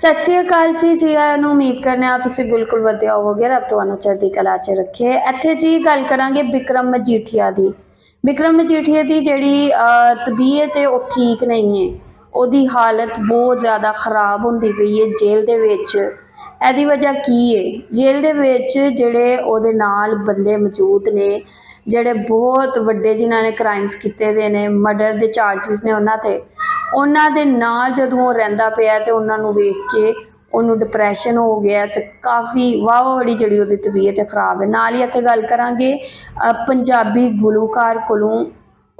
ਸਤਿ ਸ਼੍ਰੀ ਅਕਾਲ ਜੀ ਜੀ ਆਇਆਂ ਨੂੰ ਉਮੀਦ ਕਰਨੇ ਆ ਤੁਸੀਂ ਬਿਲਕੁਲ ਵਧੀਆ ਹੋਵੋਗੇ। ਰੱਬ ਤੁਹਾਨੂੰ ਚੜ੍ਹਦੀ ਕਲਾ 'ਚ ਰੱਖੇ। ਇੱਥੇ ਜੀ ਗੱਲ ਕਰਾਂਗੇ ਵਿਕਰਮ ਮਜੀਠੀਆ ਦੀ। ਵਿਕਰਮ ਮਜੀਠੀਆ ਦੀ ਜਿਹੜੀ ਤਬੀਅਤ ਹੈ ਉਹ ਠੀਕ ਨਹੀਂ ਹੈ। ਉਹਦੀ ਹਾਲਤ ਬਹੁਤ ਜ਼ਿਆਦਾ ਖਰਾਬ ਹੁੰਦੀ ਪਈ ਹੈ ਜੇਲ੍ਹ ਦੇ ਵਿੱਚ। ਇਹਦੀ ਵਜ੍ਹਾ ਕੀ ਹੈ? ਜੇਲ੍ਹ ਦੇ ਵਿੱਚ ਜਿਹੜੇ ਉਹਦੇ ਨਾਲ ਬੰਦੇ ਮੌਜੂਦ ਨੇ ਜਿਹੜੇ ਬਹੁਤ ਵੱਡੇ ਜਿਨ੍ਹਾਂ ਨੇ ਕ੍ਰਾਈਮਸ ਕੀਤੇ ਦੇ ਨੇ ਮਰਡਰ ਦੇ ਚਾਰजेस ਨੇ ਉਹਨਾਂ ਤੇ ਉਹਨਾਂ ਦੇ ਨਾਲ ਜਦੋਂ ਉਹ ਰਹਿੰਦਾ ਪਿਆ ਤੇ ਉਹਨਾਂ ਨੂੰ ਵੇਖ ਕੇ ਉਹਨੂੰ ਡਿਪਰੈਸ਼ਨ ਹੋ ਗਿਆ ਤੇ ਕਾਫੀ ਵਾਹ ਬੜੀ ਜਿਹੜੀ ਉਹਦੀ ਤਬੀਅਤ ਹੈ ਖਰਾਬ ਹੈ ਨਾਲ ਹੀ ਇੱਥੇ ਗੱਲ ਕਰਾਂਗੇ ਅ, ਪੰਜਾਬੀ ਗੁਲੂਕਾਰ ਕੋਲੋਂ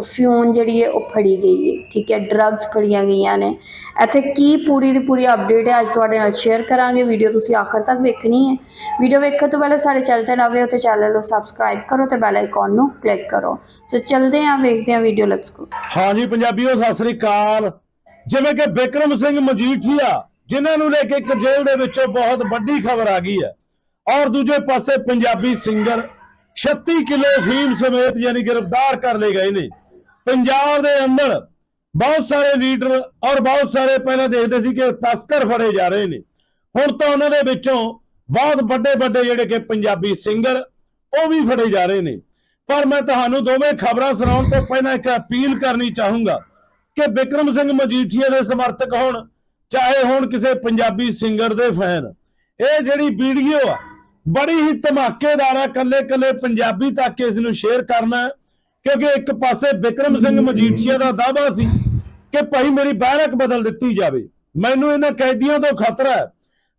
ਫਿਊਨ ਜਿਹੜੀ ਹੈ ਉਹ ਫੜੀ ਗਈ ਹੈ, ਠੀਕ ਹੈ ਡਰੱਗਸ ਫੜੀਆਂ ਗਈਆਂ ਨੇ। ਇੱਥੇ ਕੀ ਪੂਰੀ ਦੀ ਪੂਰੀ ਅਪਡੇਟ ਹੈ, ਅੱਜ ਤੁਹਾਡੇ ਨਾਲ ਸ਼ੇਅਰ ਕਰਾਂਗੇ। ਵੀਡੀਓ ਤੁਸੀਂ ਆਖਰ ਤੱਕ ਵੇਖਣੀ ਹੈ। ਵੀਡੀਓ ਵੇਖਣ ਤੋਂ ਪਹਿਲਾਂ ਸਾਡੇ ਚੈਨਲ ਤੇ ਨਵੇਂ ਹੋ ਤੇ ਚੈਨਲ ਨੂੰ ਸਬਸਕ੍ਰਾਈਬ ਕਰੋ ਤੇ ਬੈਲ ਆਈਕਨ ਨੂੰ ਕਲਿੱਕ ਕਰੋ। ਸੋ ਚਲਦੇ ਹਾਂ, ਵੇਖਦੇ ਹਾਂ ਵੀਡੀਓ ਲੈਟਸ ਗੋ ਹਾਂਜੀ, ਪੰਜਾਬੀਓ, ਸਤਿ ਸ੍ਰੀ ਅਕਾਲ। ਜਿਵੇਂ ਕਿ ਬਿਕਰਮ ਸਿੰਘ ਮਜੀਠੀਆ, ਜਿਨ੍ਹਾਂ ਨੂੰ ਲੈ ਕੇ ਇੱਕ ਜੇਲ੍ਹ ਦੇ ਵਿੱਚੋਂ ਬਹੁਤ ਵੱਡੀ ਖਬਰ ਆ ਗਈ ਹੈ। ਔਰ ਦੂਜੇ ਪਾਸੇ ਪੰਜਾਬੀ ਸਿੰਗਰ 36 ਕਿਲੋ ਫੀਮ ਸਮੇਤ ਯਾਨੀ ਗ੍ਰਿਫਤਾਰ ਕਰ ਲਏ ਗਏ ਨੇ। ਪੰਜਾਬ ਦੇ ਅੰਦਰ ਬਹੁਤ ਸਾਰੇ ਲੀਡਰ ਔਰ ਬਹੁਤ ਸਾਰੇ ਪਹਿਲਾਂ ਦੇਖਦੇ ਸੀ ਕਿ ਤਸਕਰ ਫੜੇ ਜਾ ਰਹੇ ਨੇ। ਹੁਣ ਤਾਂ ਉਹਨਾਂ ਦੇ ਵਿੱਚੋਂ ਬਹੁਤ ਵੱਡੇ ਵੱਡੇ ਜਿਹੜੇ ਕਿ ਪੰਜਾਬੀ ਸਿੰਗਰ, ਉਹ ਵੀ ਫੜੇ ਜਾ ਰਹੇ ਨੇ। ਪਰ ਮੈਂ ਤੁਹਾਨੂੰ ਦੋਵੇਂ ਖਬਰਾਂ ਸੁਣਾਉਣ ਤੋਂ ਪਹਿਲਾਂ ਇੱਕ ਅਪੀਲ ਕਰਨੀ ਚਾਹੂੰਗਾ ਕਿ ਬਿਕਰਮ ਸਿੰਘ ਮਜੀਠੀਆ ਦੇ ਸਮਰਥਕ ਹੋਣ, ਚਾਹੇ ਹੋਣ ਕਿਸੇ ਪੰਜਾਬੀ ਸਿੰਗਰ ਦੇ ਫੈਨ। ਇਹ ਜਿਹੜੀ ਵੀਡੀਓ ਆ, ਬੜੀ ਹੀ ਧਮਾਕੇਦਾਰ ਆ ਕੱਲੇ ਕੱਲੇ ਪੰਜਾਬੀ ਤੱਕ ਇਸ ਨੂੰ ਸ਼ੇਅਰ ਕਰਨਾ। ਕਿਉਂਕਿ ਇੱਕ ਪਾਸੇ ਬਿਕਰਮ ਸਿੰਘ ਮਜੀਠੀਆ ਦਾ ਦਾਅਵਾ ਸੀ ਕਿ ਭਾਈ ਮੇਰੀ ਬੈਰਕ ਬਦਲ ਦਿੱਤੀ ਜਾਵੇ। ਮੈਨੂੰ ਇਹਨਾਂ ਕੈਦੀਆਂ ਤੋਂ ਖਤਰਾ ਹੈ।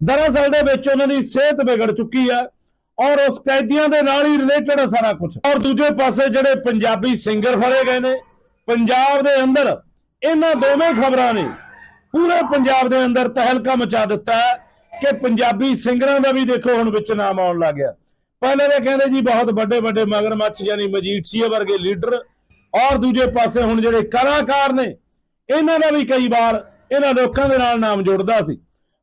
ਦਰਅਸਲ ਦੇ ਵਿੱਚ ਉਹਨਾਂ ਦੀ ਸਿਹਤ ਵਿਗੜ ਚੁੱਕੀ ਹੈ ਔਰ ਉਸ ਕੈਦੀਆਂ ਦੇ ਨਾਲ ਹੀ ਰਿਲੇਟਡ ਹੈ ਸਾਰਾ ਕੁਝ ਔਰ ਦੂਜੇ ਪਾਸੇ ਜਿਹੜੇ ਪੰਜਾਬੀ ਸਿੰਗਰ ਫੜੇ ਗਏ ਨੇ, ਪੰਜਾਬ ਦੇ ਅੰਦਰ ਇਹਨਾਂ ਦੋਵੇਂ ਖਬਰਾਂ ਨੇ ਪੂਰੇ ਪੰਜਾਬ ਦੇ ਅੰਦਰ ਤਹਿਲਕਾ ਮਚਾ ਦਿੱਤਾ ਹੈ ਕਿ ਪੰਜਾਬੀ ਸਿੰਗਰਾਂ ਦਾ ਵੀ ਦੇਖੋ ਹੁਣ ਵਿੱਚ ਨਾਮ ਆਉਣ ਲੱਗ ਗਿਆ। ਪਹਿਲੇ ਦੇ ਕਹਿੰਦੇ ਜੀ ਬਹੁਤ ਵੱਡੇ ਵੱਡੇ ਮਗਰਮੱਛ ਯਾਨੀ ਮਜੀਠੀਆ ਵਰਗੇ ਲੀਡਰ ਔਰ ਦੂਜੇ ਪਾਸੇ ਹੁਣ ਜਿਹੜੇ ਕਲਾਕਾਰ ਨੇ, ਇਹਨਾਂ ਦਾ ਵੀ ਕਈ ਵਾਰ ਇਹਨਾਂ ਲੋਕਾਂ ਦੇ ਨਾਲ ਨਾਮ ਜੁੜਦਾ ਸੀ।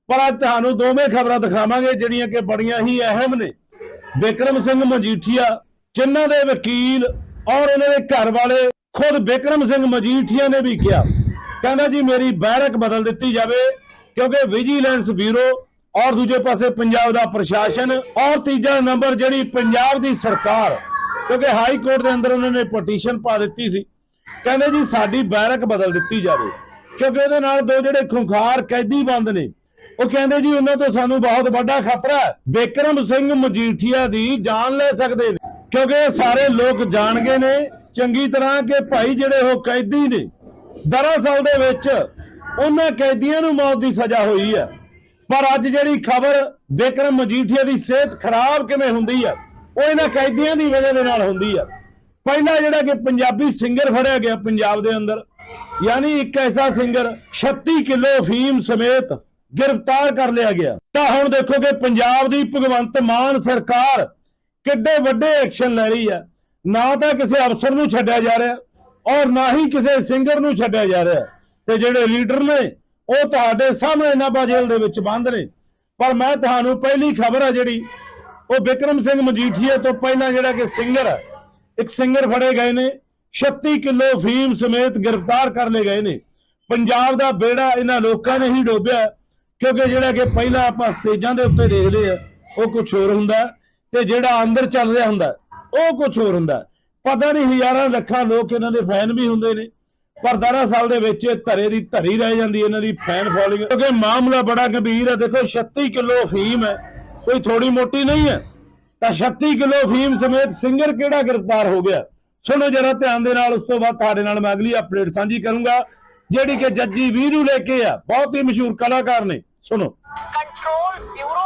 ਪਰ ਅੱਜ ਤੁਹਾਨੂੰ ਦੋਵੇਂ ਖਬਰਾਂ ਦਿਖਾਵਾਂਗੇ ਜਿਹੜੀਆਂ ਕਿ ਬੜੀਆਂ ਹੀ ਅਹਿਮ ਨੇ। ਬਿਕਰਮ ਸਿੰਘ ਮਜੀਠੀਆ, ਜਿਨ੍ਹਾਂ ਦੇ ਵਕੀਲ ਔਰ ਇਹਨਾਂ ਦੇ ਘਰ ਵਾਲੇ ਖੁਦ ਬਿਕਰਮ ਸਿੰਘ ਮਜੀਠੀਆ ਨੇ ਵੀ ਕਿਹਾ। ਕਹਿੰਦਾ ਜੀ ਮੇਰੀ ਬੈਰਕ ਬਦਲ ਦਿੱਤੀ ਜਾਵੇ ਕਿਉਂਕਿ ਵਿਜੀਲੈਂਸ ਬਿਊਰੋ ਔਰ ਦੂਜੇ ਪਾਸੇ ਪੰਜਾਬ ਦਾ ਪ੍ਰਸ਼ਾਸਨ ਔਰ ਤੀਜਾ ਨੰਬਰ ਜਿਹੜੀ ਪੰਜਾਬ ਦੀ ਸਰਕਾਰ, ਕਿਉਂਕਿ ਹਾਈ ਕੋਰਟ ਦੇ ਅੰਦਰ ਉਹਨਾਂ ਨੇ ਪਟੀਸ਼ਨ ਪਾ ਦਿੱਤੀ ਸੀ, ਕਹਿੰਦੇ ਜੀ ਸਾਡੀ ਬੈਰਕ ਬਦਲ ਦਿੱਤੀ ਜਾਵੇ, ਕਿਉਂਕਿ ਉਹਦੇ ਨਾਲ ਦੋ ਜਿਹੜੇ ਖੁੰਖਾਰ ਕੈਦੀ ਬੰਦ ਨੇ, ਉਹ ਕਹਿੰਦੇ ਜੀ ਉਹਨਾਂ ਤੋਂ ਸਾਨੂੰ ਬਹੁਤ ਵੱਡਾ ਖਤਰਾ ਹੈ ਬਿਕਰਮ ਸਿੰਘ ਮਜੀਠੀਆ ਦੀ ਜਾਨ ਲੈ ਸਕਦੇ ਨੇ, ਕਿਉਂਕਿ ਇਹ ਸਾਰੇ ਲੋਕ ਜਾਣਗੇ ਨੇ, ਚੰਗੀ ਤਰ੍ਹਾਂ ਕਿ ਭਾਈ ਜਿਹੜੇ ਉਹ ਕੈਦੀ ਨੇ, ਦਰਅਸਲ ਦੇ ਵਿੱਚ ਉਹਨਾਂ ਕੈਦੀਆਂ ਨੂੰ ਮੌਤ ਦੀ ਸਜ਼ਾ ਹੋਈ ਹੈ। ਪਰ ਅੱਜ ਜਿਹੜੀ ਖਬਰ ਬਿਕਰਮ ਮਜੀਠੀਆ ਦੀ ਸਿਹਤ ਖਰਾਬ ਕਿਵੇਂ ਹੁੰਦੀ ਹੈ ਉਹ ਇਹਨਾਂ ਕੈਦੀਆਂ ਦੀ ਵਜ੍ਹਾ ਦੇ ਨਾਲ ਹੁੰਦੀ ਹੈ ਪਹਿਲਾ ਜਿਹੜਾ ਕਿ ਪੰਜਾਬੀ ਸਿੰਗਰ ਫੜਿਆ ਗਿਆ ਪੰਜਾਬ ਦੇ ਅੰਦਰ, ਯਾਨੀ ਇੱਕ ਐਸਾ ਸਿੰਗਰ 36 ਕਿਲੋ ਫੀਮ ਸਮੇਤ ਗ੍ਰਿਫਤਾਰ ਕਰ ਲਿਆ ਗਿਆ। ਤਾਂ ਹੁਣ ਦੇਖੋ ਕਿ ਪੰਜਾਬ ਦੀ ਭਗਵੰਤ ਮਾਨ ਸਰਕਾਰ ਕਿੱਡੇ ਵੱਡੇ ਐਕਸ਼ਨ ਲੈ ਰਹੀ ਹੈ ਨਾ ਤਾਂ ਕਿਸੇ ਅਫਸਰ ਨੂੰ ਛੱਡਿਆ ਜਾ ਰਿਹਾ ਔਰ ਨਾ ਹੀ ਕਿਸੇ ਸਿੰਗਰ ਨੂੰ ਛੱਡਿਆ ਜਾ ਰਿਹਾ। ਤੇ ਜਿਹੜੇ ਲੀਡਰ ਨੇ ਉਹ ਤੁਹਾਡੇ ਸਾਹਮਣੇ ਨਾਭਾ ਜੇਲ੍ਹ ਦੇ ਵਿੱਚ ਬੰਦ ਨੇ। ਪਰ ਮੈਂ ਤੁਹਾਨੂੰ ਪਹਿਲੀ ਖਬਰ ਆ ਜਿਹੜੀ, ਉਹ ਬਿਕਰਮ ਸਿੰਘ ਮਜੀਠੀਆ ਤੋਂ ਪਹਿਲਾਂ ਜਿਹੜਾ ਕਿ ਸਿੰਗਰ ਹੈ ਇੱਕ ਸਿੰਗਰ ਫੜੇ ਗਏ ਨੇ 36 ਕਿਲੋ ਫੀਮ ਸਮੇਤ ਗ੍ਰਿਫਤਾਰ ਕਰ ਲਏ ਗਏ ਨੇ। ਪੰਜਾਬ ਦਾ ਬੇੜਾ ਇਹਨਾਂ ਲੋਕਾਂ ਨੇ ਹੀ ਡੋਬਿਆ, ਕਿਉਂਕਿ ਜਿਹੜਾ ਕਿ ਪਹਿਲਾਂ ਆਪਾਂ ਸਟੇਜਾਂ ਦੇ ਉੱਤੇ ਦੇਖਦੇ ਆ, ਉਹ ਕੁਝ ਹੋਰ ਹੁੰਦਾ ਤੇ ਜਿਹੜਾ ਅੰਦਰ ਚੱਲ ਰਿਹਾ ਹੁੰਦਾ, ਉਹ ਕੁਝ ਹੋਰ ਹੁੰਦਾ ਪਤਾ ਨਹੀਂ ਹਜ਼ਾਰਾਂ ਲੱਖਾਂ ਲੋਕ ਇਹਨਾਂ ਦੇ ਫੈਨ ਵੀ ਹੁੰਦੇ ਨੇ। ਪਰ ਦਰਅਸਲ ਦੇ ਵਿੱਚ ਧਰੇ ਦੀ ਧਰੀ ਰਹਿ ਜਾਂਦੀ, ਇਹਨਾਂ ਦੀ ਫੈਨ ਫੋਲੋਇੰਗ ਕਿਉਂਕਿ ਮਾਮਲਾ ਬੜਾ ਗੰਭੀਰ ਹੈ। ਦੇਖੋ 36 ਕਿਲੋ ਫੀਮ ਹੈ। ਕੋਈ ਥੋੜੀ ਮੋਟੀ ਨਹੀਂ ਹੈ। ਤਾਂ 36 ਕਿਲੋ ਫੀਮ ਸਮੇਤ ਸਿੰਗਰ ਕਿਹੜਾ ਗ੍ਰਿਫਤਾਰ ਹੋ ਗਿਆ? ਸੁਣੋ ਜਰਾ ਧਿਆਨ ਦੇ ਨਾਲ, ਉਸ ਤੋਂ ਬਾਅਦ ਤੁਹਾਡੇ ਨਾਲ ਮੈਂ ਅਗਲੀ ਅਪਡੇਟ ਸਾਂਝੀ ਕਰੂੰਗਾ, ਜਿਹੜੀ ਕਿ ਜੱਜੀ ਵੀਰੂ ਲੈ ਕੇ ਆ। ਬਹੁਤ ਹੀ ਮਸ਼ਹੂਰ ਕਲਾਕਾਰ ਨੇ। ਸੁਣੋ। ਕੰਟਰੋਲ ਬਿਊਰੋ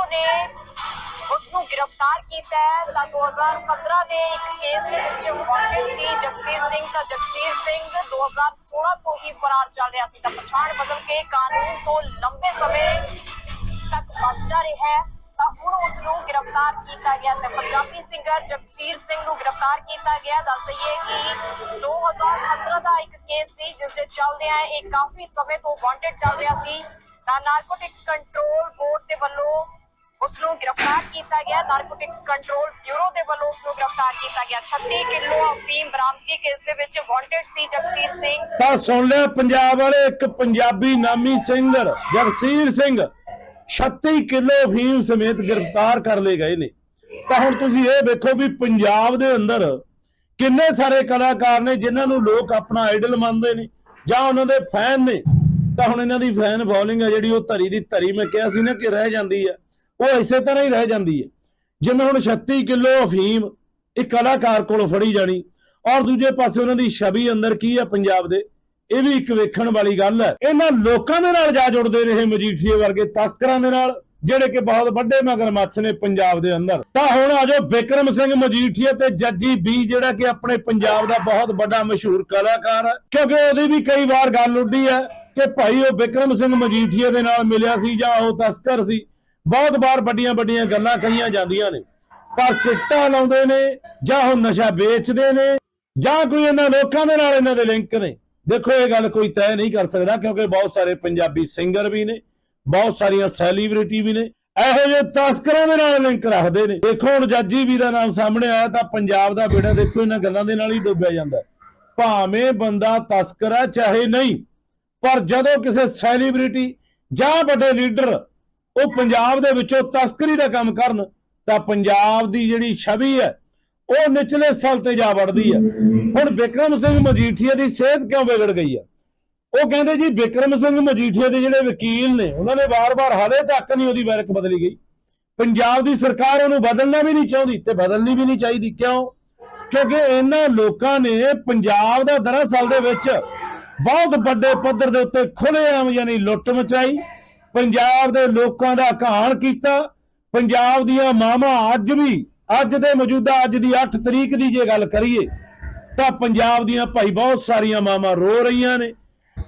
ਕੀਤਾ ਹੈ। ਤਾਂ 2015 ਦੇ ਇੱਕ ਕੇਸ ਦੇ ਵਿੱਚ ਵਾਂਟਡ ਸੀ। ਜਗਸੀਰ ਸਿੰਘ ਤਾਂ ਜਗਸੀਰ ਸਿੰਘ 2016 ਤੋਂ ਹੀ ਫਰਾਰ ਚੱਲ ਰਿਹਾ ਸੀ। ਤਾਂ ਪਛਾਣ ਬਦਲ ਕੇ ਕਾਨੂੰਨ ਤੋਂ ਲੰਬੇ ਸਮੇਂ ਤੱਕ ਬਚਦਾ ਰਿਹਾ ਤਾਂ ਹੁਣ ਉਸ ਨੂੰ ਗ੍ਰਿਫਤਾਰ ਕੀਤਾ ਗਿਆ ਤੇ ਪੰਜਾਬੀ ਸਿੰਗਰ ਜਗਸੀਰ ਸਿੰਘ ਨੂੰ ਗ੍ਰਿਫਤਾਰ ਕੀਤਾ ਗਿਆ। ਦੱਸ ਦਈਏ ਕਿ 2015 ਦਾ ਇੱਕ ਕੇਸ ਸੀ, ਜਿਸ ਦੇ ਚੱਲਦਿਆਂ ਇਹ ਕਾਫੀ ਸਮੇਂ ਤੋਂ ਵਾਂਟਡ ਚੱਲ ਰਿਹਾ ਸੀ। ਤਾਂ ਨਾਰਕੋਟਿਕਸ ਕੰਟਰੋਲ ਬੋਰਡ ਦੇ ਵੱਲੋਂ ਉਸ ਨੂੰ ਗ੍ਰਿਫਤਾਰ ਕੀਤਾ ਗਿਆ। ਨਾਰਕੋਟਿਕਸ ਕੰਟਰੋਲ ਬਿਊਰੋ ਦੇ ਵੱਲੋਂ ਉਸ ਨੂੰ ਗ੍ਰਿਫਤਾਰ ਕੀਤਾ ਗਿਆ। 36 ਕਿਲੋ ਅਫੀਮ ਬਰਾਮਦਗੀ ਕੇਸ ਦੇ ਵਿੱਚ ਵਾਂਟਡ ਸੀ ਜਗਸੀਰ ਸਿੰਘ। ਤਾਂ ਸੁਣ ਲਿਆ ਪੰਜਾਬ ਵਾਲੇ, ਇੱਕ ਪੰਜਾਬੀ ਨਾਮੀ ਸਿੰਗਰ ਜਗਸੀਰ ਸਿੰਘ। 36 ਕਿਲੋ ਫੀਮ ਸਮੇਤ ਗ੍ਰਿਫਤਾਰ ਕਰ ਲਏ ਗਏ ਨੇ। ਤਾਂ ਹੁਣ ਤੁਸੀਂ ਇਹ ਵੇਖੋ ਵੀ ਪੰਜਾਬ ਦੇ ਅੰਦਰ ਕਿੰਨੇ ਸਾਰੇ ਕਲਾਕਾਰ ਨੇ ਜਿਨ੍ਹਾਂ ਨੂੰ ਲੋਕ ਆਪਣਾ ਆਈਡਲ ਮੰਨਦੇ ਨੇ ਜਾਂ ਉਹਨਾਂ ਦੇ ਫੈਨ ਨੇ। ਤਾਂ ਹੁਣ ਇਹਨਾਂ ਦੀ ਫੈਨ ਫੋਲੋਇੰਗ ਆ ਜਿਹੜੀ ਉਹ ਧਰੀ ਦੀ ਧਰੀ, ਮੈਂ ਕਿਹਾ ਸੀ ਨਾ ਕਿ ਰਹਿ ਜਾਂਦੀ ਆ। ਉਹ ਇਸੇ ਤਰ੍ਹਾਂ ਹੀ ਰਹਿ ਜਾਂਦੀ ਹੈ। ਜਿਵੇਂ ਹੁਣ 36 ਕਿਲੋ ਅਫੀਮ ਇੱਕ ਕਲਾਕਾਰ ਕੋਲੋਂ ਫੜੀ ਜਾਣੀ, ਔਰ ਦੂਜੇ ਪਾਸੇ ਉਹਨਾਂ ਦੀ ਛਵੀ ਅੰਦਰ ਕੀ ਹੈ ਪੰਜਾਬ ਦੇ? ਇਹ ਵੀ ਇੱਕ ਵੇਖਣ ਵਾਲੀ ਗੱਲ ਹੈ। ਇਹਨਾਂ ਲੋਕਾਂ ਦੇ ਨਾਲ ਜਾ ਜੁੜਦੇ ਰਹੇ ਮਜੀਠੀਏ ਵਰਗੇ ਤਸਕਰਾਂ ਦੇ ਨਾਲ, ਜਿਹੜੇ ਕਿ ਬਹੁਤ ਵੱਡੇ ਮਗਰਮੱਛ ਨੇ ਪੰਜਾਬ ਦੇ ਅੰਦਰ। ਤਾਂ ਹੁਣ ਆਜੋ ਬਿਕਰਮ ਸਿੰਘ ਮਜੀਠੀਆ ਤੇ ਜੱਜੀ ਬੀ, ਜਿਹੜਾ ਕਿ ਆਪਣੇ ਪੰਜਾਬ ਦਾ ਬਹੁਤ ਵੱਡਾ ਮਸ਼ਹੂਰ ਕਲਾਕਾਰ ਹੈ। ਕਿਉਂਕਿ ਉਹਦੀ ਵੀ ਕਈ ਵਾਰ ਗੱਲ ਉੱਡੀ ਹੈ ਕਿ ਭਾਈ ਉਹ ਬਿਕਰਮ ਸਿੰਘ ਮਜੀਠੀਆ ਦੇ ਨਾਲ ਮਿਲਿਆ ਸੀ ਜਾਂ ਉਹ ਤਸਕਰ ਸੀ। ਬਹੁਤ ਵਾਰ ਵੱਡੀਆਂ ਵੱਡੀਆਂ ਗੱਲਾਂ ਕਹੀਆਂ ਜਾਂਦੀਆਂ ਨੇ। ਪਰ ਚਿੱਟਾ ਲਾਉਂਦੇ ਨੇ ਜਾਂ ਉਹ ਨਸ਼ਾ ਵੇਚਦੇ ਨੇ ਜਾਂ ਕੋਈ ਇਹਨਾਂ ਲੋਕਾਂ ਦੇ ਨਾਲ ਇਹਨਾਂ ਦੇ ਲਿੰਕ ਨੇ। ਦੇਖੋ, ਇਹ ਗੱਲ ਕੋਈ ਤੈਅ ਨਹੀਂ ਕਰ ਸਕਦਾ ਕਿਉਂਕਿ ਬਹੁਤ ਸਾਰੇ ਪੰਜਾਬੀ ਸਿੰਗਰ ਵੀ ਨੇ, ਬਹੁਤ ਸਾਰੀਆਂ ਸੈਲੀਬ੍ਰਿਟੀ ਵੀ ਨੇ, ਇਹੋ ਜਿਹੇ ਤਸਕਰਾਂ ਦੇ ਨਾਲ ਲਿੰਕ ਰੱਖਦੇ ਨੇ। ਦੇਖੋ, ਹੁਣ ਜੱਜੀ ਵੀ ਦਾ ਨਾਮ ਸਾਹਮਣੇ ਆਇਆ ਤਾਂ ਪੰਜਾਬ ਦਾ ਬੇੜਾ ਦੇਖੋ ਇਹਨਾਂ ਗੱਲਾਂ ਦੇ ਨਾਲ ਹੀ ਡੁੱਬਿਆ ਜਾਂਦਾ ਭਾਵੇਂ ਬੰਦਾ ਤਸਕਰ ਹੈ, ਚਾਹੇ ਨਹੀਂ, ਪਰ ਜਦੋਂ ਕਿਸੇ ਸੈਲੀਬ੍ਰਿਟੀ ਜਾਂ ਵੱਡੇ ਲੀਡਰ ਉਹ ਪੰਜਾਬ ਦੇ ਵਿੱਚੋਂ ਤਸਕਰੀ ਦਾ ਕੰਮ ਕਰਨ, ਤਾਂ ਪੰਜਾਬ ਦੀ ਜਿਹੜੀ ਛਵੀ ਹੈ, ਉਹ ਨਿਚਲੇ ਸਥਲ ਤੇ ਜਾ ਵੜਦੀ ਹੈ। ਹੁਣ ਬਿਕਰਮ ਸਿੰਘ ਮਜੀਠੀਆ ਦੀ ਸਿਹਤ ਕਿਉਂ ਵਿਗੜ ਗਈ ਹੈ? ਉਹ ਕਹਿੰਦੇ ਜੀ ਬਿਕਰਮ ਸਿੰਘ ਮਜੀਠੀਆ ਦੇ ਜਿਹੜੇ ਵਕੀਲ ਨੇ, ਉਹਨਾਂ ਨੇ ਵਾਰ-ਵਾਰ ਹਾਲੇ ਤੱਕ ਨਹੀਂ ਉਹਦੀ ਬੈਰਕ ਬਦਲੀ ਗਈ। ਪੰਜਾਬ ਦੀ ਸਰਕਾਰ ਉਹਨੂੰ ਬਦਲਣਾ ਵੀ ਨਹੀਂ ਚਾਹੁੰਦੀ ਤੇ ਬਦਲਣੀ ਵੀ ਨਹੀਂ ਚਾਹੀਦੀ। ਕਿਉਂ? ਕਿਉਂਕਿ ਇਹਨਾਂ ਲੋਕਾਂ ਨੇ ਪੰਜਾਬ ਦਾ ਦਰਅਸਲ ਦੇ ਵਿੱਚ ਬਹੁਤ ਵੱਡੇ ਪੱਧਰ ਦੇ ਉੱਤੇ ਖੁੱਲ੍ਹੇਆਮ ਯਾਨੀ ਲੁੱਟ ਮਚਾਈ। ਪੰਜਾਬ ਦੇ ਲੋਕਾਂ ਦਾ ਕਹਾਣ ਕੀਤਾ। ਪੰਜਾਬ ਦੀਆਂ ਮਾਵਾਂ ਅੱਜ ਵੀ, ਅੱਜ ਦੇ ਮੌਜੂਦਾ ਅੱਜ ਦੀ 8 ਤਰੀਕ ਦੀ ਜੇ ਗੱਲ ਕਰੀਏ, ਤਾਂ ਪੰਜਾਬ ਦੀਆਂ ਭਾਈ ਬਹੁਤ ਸਾਰੀਆਂ ਮਾਵਾਂ ਰੋ ਰਹੀਆਂ ਨੇ।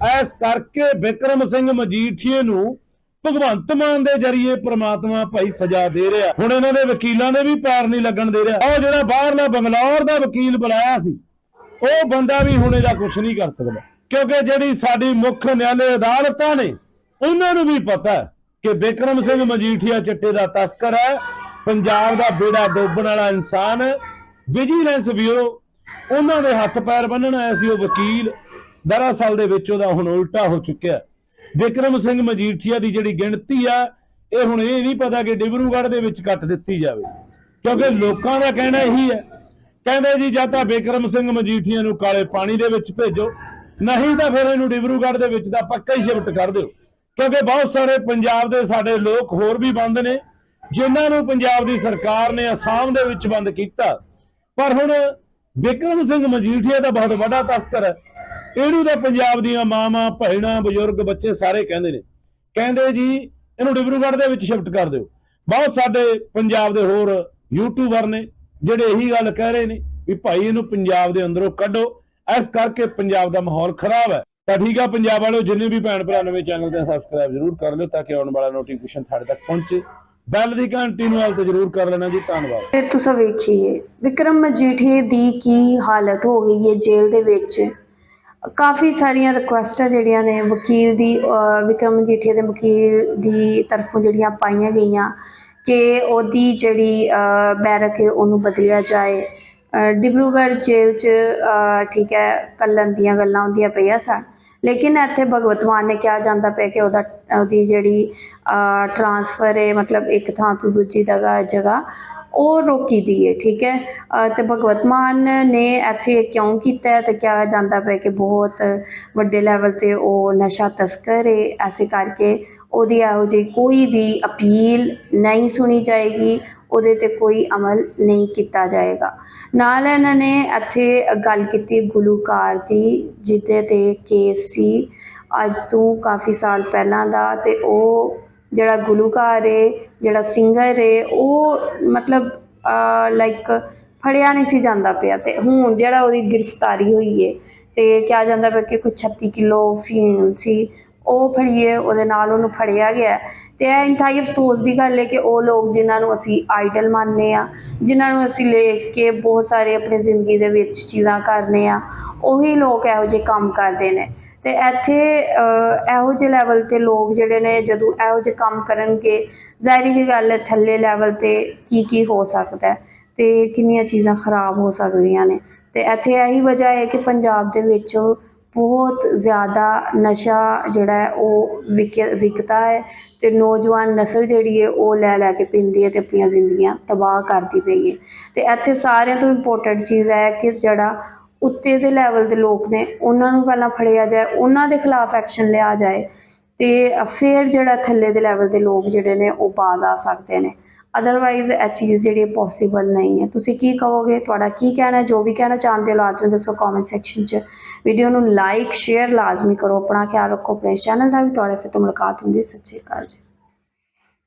ਐਸ ਕਰਕੇ ਬਿਕਰਮ ਸਿੰਘ ਮਜੀਠੀਏ ਨੂੰ ਭਗਵੰਤ ਮਾਨ ਦੇ ਜਰੀਏ ਪ੍ਰਮਾਤਮਾ ਭਾਈ ਸਜ਼ਾ ਦੇ ਰਿਹਾ। ਹੁਣ ਇਹਨਾਂ ਦੇ ਵਕੀਲਾਂ ਦੇ ਵੀ ਪੈਰ ਨਹੀਂ ਲੱਗਣ ਦੇ ਰਿਹਾ। ਉਹ ਜਿਹੜਾ ਬਾਹਰਲਾ ਬੰਗਲੌਰ ਦਾ ਵਕੀਲ ਬੁਲਾਇਆ ਸੀ, ਉਹ ਬੰਦਾ ਵੀ ਹੁਣ ਇਹਦਾ ਕੁਝ ਨਹੀਂ ਕਰ ਸਕਦਾ। ਕਿਉਂਕਿ ਜਿਹੜੀ ਸਾਡੀ ਮੁੱਖ ਨਿਆਲੇ ਅਦਾਲਤਾਂ ਨੇ ਉਹਨਾਂ ਨੂੰ ਵੀ ਪਤਾ ਕਿ ਬਿਕਰਮ ਸਿੰਘ ਮਜੀਠੀਆ ਚਿੱਟੇ ਦਾ ਤਸਕਰ ਹੈ, ਪੰਜਾਬ ਦਾ ਬੇੜਾ ਡੋਬਣ ਵਾਲਾ ਇਨਸਾਨ ਵਿਜੀਲੈਂਸ ਬਿਊਰੋ ਉਹਨਾਂ ਦੇ ਹੱਥ ਪੈਰ ਬੰਨਣ ਆਇਆ ਸੀ ਉਹ ਵਕੀਲ। ਦਰਅਸਲ ਦੇ ਵਿੱਚ ਉਹਦਾ ਹੁਣ ਉਲਟਾ ਹੋ ਚੁੱਕਿਆ ਹੈ। ਬਿਕਰਮ ਸਿੰਘ ਮਜੀਠੀਆ ਦੀ ਜਿਹੜੀ ਗਿਣਤੀ ਆ, ਇਹ ਹੁਣ ਇਹ ਨਹੀਂ ਪਤਾ ਕਿ ਡਿਬਰੂਗੜ੍ਹ ਦੇ ਵਿੱਚ ਕੱਟ ਦਿੱਤੀ ਜਾਵੇ। ਕਿਉਂਕਿ ਲੋਕਾਂ ਦਾ ਕਹਿਣਾ ਇਹੀ ਹੈ, ਕਹਿੰਦੇ ਜੀ, ਜਾਂ ਤਾਂ ਬਿਕਰਮ ਸਿੰਘ ਮਜੀਠੀਆ ਨੂੰ ਕਾਲੇ ਪਾਣੀ ਦੇ ਵਿੱਚ ਭੇਜੋ, ਨਹੀਂ ਤਾਂ ਫਿਰ ਇਹਨੂੰ ਡਿਬਰੂਗੜ੍ਹ ਦੇ ਵਿੱਚ ਦਾ ਪੱਕਾ ਹੀ ਸ਼ਿਫਟ ਕਰ ਦਿਓ। ਕਿਉਂਕਿ ਬਹੁਤ ਸਾਰੇ ਪੰਜਾਬ ਦੇ ਸਾਡੇ ਲੋਕ ਹੋਰ ਵੀ ਬੰਦ ਨੇ, ਜਿਨ੍ਹਾਂ ਨੂੰ ਪੰਜਾਬ ਦੀ ਸਰਕਾਰ ਨੇ ਅਸਾਮ ਦੇ ਵਿੱਚ ਬੰਦ ਕੀਤਾ। ਪਰ ਹੁਣ ਬਿਕਰਮ ਸਿੰਘ ਮਜੀਠੀਆ ਦਾ ਬਹੁਤ ਵੱਡਾ ਤਸਕਰ ਹੈ। ਇਹਨੂੰ ਤਾਂ ਪੰਜਾਬ ਦੀਆਂ ਮਾਵਾਂ, ਭੈਣਾਂ, ਬਜ਼ੁਰਗ, ਬੱਚੇ ਸਾਰੇ ਕਹਿੰਦੇ ਨੇ। ਕਹਿੰਦੇ ਜੀ, ਇਹਨੂੰ ਡਿਬਰੂਗੜ੍ਹ ਦੇ ਵਿੱਚ ਸ਼ਿਫਟ ਕਰ ਦਿਓ। ਬਹੁਤ ਸਾਡੇ ਪੰਜਾਬ ਦੇ ਹੋਰ ਯੂਟਿਊਬਰ ਨੇ, ਜਿਹੜੇ ਇਹੀ ਗੱਲ ਕਹਿ ਰਹੇ ਨੇ ਵੀ ਭਾਈ ਇਹਨੂੰ ਪੰਜਾਬ ਦੇ ਅੰਦਰੋਂ ਕੱਢੋ। ਇਸ ਕਰਕੇ ਪੰਜਾਬ ਦਾ ਮਾਹੌਲ ਖਰਾਬ ਹੈ। ਤਾਂ ਠੀਕ ਆ, ਪੰਜਾਬ ਵਾਲਿਓ, ਜਿੰਨੇ ਵੀ ਭੈਣ ਭਰਾ ਨਵੇਂ ਚੈਨਲ ਤੇ ਸਬਸਕ੍ਰਾਈਬ ਜ਼ਰੂਰ ਕਰ ਲਿਓ ਤਾਂ ਕਿ ਆਉਣ ਵਾਲਾ ਨੋਟੀਫਿਕੇਸ਼ਨ ਤੁਹਾਡੇ ਤੱਕ ਪਹੁੰਚੇ। ਬੈਲ ਦੀ ਘੰਟੀ ਨੂੰ ਹਾਲ ਤੇ ਜ਼ਰੂਰ ਕਰ ਲੈਣਾ ਜੀ, ਧੰਨਵਾਦ। ਫਿਰ ਤੁਸੀਂ ਵੇਖੀਏ, ਵਿਕਰਮ ਮਜੀਠੀਏ ਦੀ ਕੀ ਹਾਲਤ ਹੋ ਗਈ ਹੈ ਜੇਲ੍ਹ ਦੇ ਵਿੱਚ? ਕਾਫੀ ਸਾਰੀਆਂ ਰਿਕੁਐਸਟਾਂ ਜਿਹੜੀਆਂ ਨੇ, ਵਕੀਲ ਦੀ ਵਿਕਰਮ ਮਜੀਠੀਆ ਦੇ ਵਕੀਲ ਦੀ ਤਰਫੋਂ ਜਿਹੜੀਆਂ ਪਾਈਆਂ ਗਈਆਂ ਕਿ ਉਹਦੀ ਜਿਹੜੀ ਬੈਰਕ ਹੈ, ਉਹਨੂੰ ਬਦਲਿਆ ਜਾਏ। ਅਹ, ਡਿਬਰੂਗੜ੍ਹ ਜੇਲ੍ਹ 'ਚ ਠੀਕ ਹੈ ਕੱਲਣ ਦੀਆਂ ਗੱਲਾਂ ਹੁੰਦੀਆਂ ਪਈਆਂ ਸਨ। ਲੇਕਿਨ ਇੱਥੇ ਭਗਵਤ ਮਾਨ ਨੇ ਕਿਹਾ ਜਾਂਦਾ ਪਿਆ ਕਿ ਉਹਦਾ, ਉਹਦੀ ਜਿਹੜੀ ਟਰਾਂਸਫਰ ਹੈ, ਮਤਲਬ ਇੱਕ ਥਾਂ ਤੋਂ ਦੂਜੀ ਜਗ੍ਹਾ ਜਗ੍ਹਾ, ਉਹ ਰੋਕੀ ਦੀ ਹੈ, ਠੀਕ ਹੈ? ਅਹ, ਤੇ ਭਗਵਤ ਮਾਨ ਨੇ ਇੱਥੇ ਕਿਉਂ ਕੀਤਾ ਹੈ? ਤੇ ਕਿਹਾ ਜਾਂਦਾ ਪਿਆ ਕਿ ਬਹੁਤ ਵੱਡੇ ਲੈਵਲ ਤੇ ਉਹ ਨਸ਼ਾ ਤਸਕਰ ਹੈ, ਐਸੇ ਕਰਕੇ ਉਹਦੀ ਇਹੋ ਜਿਹੀ ਕੋਈ ਵੀ ਅਪੀਲ ਨਹੀਂ ਸੁਣੀ ਜਾਏਗੀ। ਉਹਦੇ ਤੇ ਕੋਈ ਅਮਲ ਨਹੀਂ ਕੀਤਾ ਜਾਏਗਾ। ਨਾਲ ਇਹਨਾਂ ਨੇ ਇੱਥੇ ਗੱਲ ਕੀਤੀ ਗੁਲੂਕਾਰ ਦੀ, ਜਿਹਦੇ ਤੇ ਕੇਸ ਸੀ। ਅੱਜ ਤੋਂ ਕਾਫੀ ਸਾਲ ਪਹਿਲਾਂ ਦਾ ਤੇ ਉਹ ਜਿਹੜਾ ਗੁਲੂਕਾਰ ਏ, ਜਿਹੜਾ ਸਿੰਗਰ ਏ, ਉਹ ਮਤਲਬ ਲਾਈਕ ਫੜਿਆ ਨਹੀਂ ਸੀ ਜਾਂਦਾ ਪਿਆ ਤੇ ਹੁਣ ਜਿਹੜਾ ਉਹਦੀ ਗ੍ਰਿਫਤਾਰੀ ਹੋਈ ਹੈ ਤੇ ਕਿਹਾ ਜਾਂਦਾ ਪਿਆ ਕਿ ਕੁਝ 36 ਕਿਲੋ ਫੀਮ ਸੀ। ਉਹ ਫੜੀਏ ਉਹਦੇ ਨਾਲ ਉਹਨੂੰ ਫੜਿਆ ਗਿਆ ਹੈ। ਤੇ ਇਹ ਇੰਤਹਾਈ ਅਫਸੋਸ ਦੀ ਗੱਲ ਹੈ ਕਿ ਉਹ ਲੋਕ ਜਿਨ੍ਹਾਂ ਨੂੰ ਅਸੀਂ ਆਈਡਲ ਮੰਨਦੇ ਆ ਜਿਨ੍ਹਾਂ ਨੂੰ ਅਸੀਂ ਦੇਖ ਕੇ ਬਹੁਤ ਸਾਰੇ ਆਪਣੀ ਜ਼ਿੰਦਗੀ ਦੇ ਵਿੱਚ ਚੀਜ਼ਾਂ ਕਰਨੇ ਆ ਉਹੀ ਲੋਕ ਇਹੋ ਜਿਹੇ ਕੰਮ ਕਰਦੇ ਨੇ ਤੇ ਇੱਥੇ ਅਹ, ਇਹੋ ਜਿਹੇ ਲੈਵਲ ਤੇ ਲੋਕ ਜਿਹੜੇ ਨੇ ਜਦੋਂ ਇਹੋ ਜਿਹੇ ਕੰਮ ਕਰਨਗੇ ਜ਼ਾਹਿਰੀ ਜਿਹੀ ਗੱਲ ਹੈ ਥੱਲੇ ਲੈਵਲ ਤੇ ਕੀ ਕੀ ਹੋ ਸਕਦਾ ਹੈ ਤੇ ਕਿੰਨੀਆਂ ਚੀਜ਼ਾਂ ਖਰਾਬ ਹੋ ਸਕਦੀਆਂ ਨੇ ਤੇ ਇੱਥੇ ਇਹੀ ਵਜ੍ਹਾ ਹੈ ਕਿ ਪੰਜਾਬ ਦੇ ਵਿੱਚ ਬਹੁਤ ਜ਼ਿਆਦਾ ਨਸ਼ਾ ਜਿਹੜਾ ਹੈ ਉਹ ਵਿਕ, ਵਿਕਦਾ ਹੈ ਅਤੇ ਨੌਜਵਾਨ ਨਸਲ ਜਿਹੜੀ ਹੈ ਉਹ ਲੈ ਲੈ ਕੇ ਪੀਂਦੀ ਹੈ ਅਤੇ ਆਪਣੀਆਂ ਜ਼ਿੰਦਗੀਆਂ ਤਬਾਹ ਕਰਦੀ ਪਈ ਹੈ। ਅਤੇ ਇੱਥੇ ਸਾਰਿਆਂ ਤੋਂ ਇੰਪੋਰਟੈਂਟ ਚੀਜ਼ ਹੈ ਕਿ ਜਿਹੜਾ ਉੱਤੇ ਦੇ ਲੈਵਲ ਦੇ ਲੋਕ ਨੇ, ਉਹਨਾਂ ਨੂੰ ਪਹਿਲਾਂ ਫੜਿਆ ਜਾਏ, ਉਹਨਾਂ ਦੇ ਖਿਲਾਫ ਐਕਸ਼ਨ ਲਿਆ ਜਾਏ ਅਤੇ ਫਿਰ ਜਿਹੜਾ ਥੱਲੇ ਦੇ ਲੈਵਲ ਦੇ ਲੋਕ ਜਿਹੜੇ ਨੇ ਉਹ ਬਾਜ਼ ਆ ਸਕਦੇ ਨੇ। ਅਦਰਵਾਈਜ਼ ਇਹ ਚੀਜ਼ ਜਿਹੜੀ ਪੋਸੀਬਲ ਨਹੀਂ ਹੈ। ਤੁਸੀਂ ਕੀ ਕਹੋਗੇ? ਤੁਹਾਡਾ ਕੀ ਕਹਿਣਾ ਜੋ ਵੀ ਕਹਿਣਾ ਚਾਹੁੰਦੇ ਹੋ, ਲਾਜ਼ਮੀ ਦੱਸੋ ਕਮੈਂਟ ਸੈਕਸ਼ਨ 'ਚ। ਵੀਡੀਓ ਨੂੰ ਲਾਈਕ ਸ਼ੇਅਰ ਲਾਜ਼ਮੀ ਕਰੋ। ਆਪਣਾ ਖਿਆਲ ਰੱਖੋ। ਆਪਣੇ ਚੈਨਲ ਦਾ ਵੀ ਤੁਹਾਡੇ ਫਿਰ ਤੋਂ ਮੁਲਾਕਾਤ ਹੁੰਦੀ ਹੈ। ਸਤਿ ਸ਼੍ਰੀ ਅਕਾਲ ਜੀ।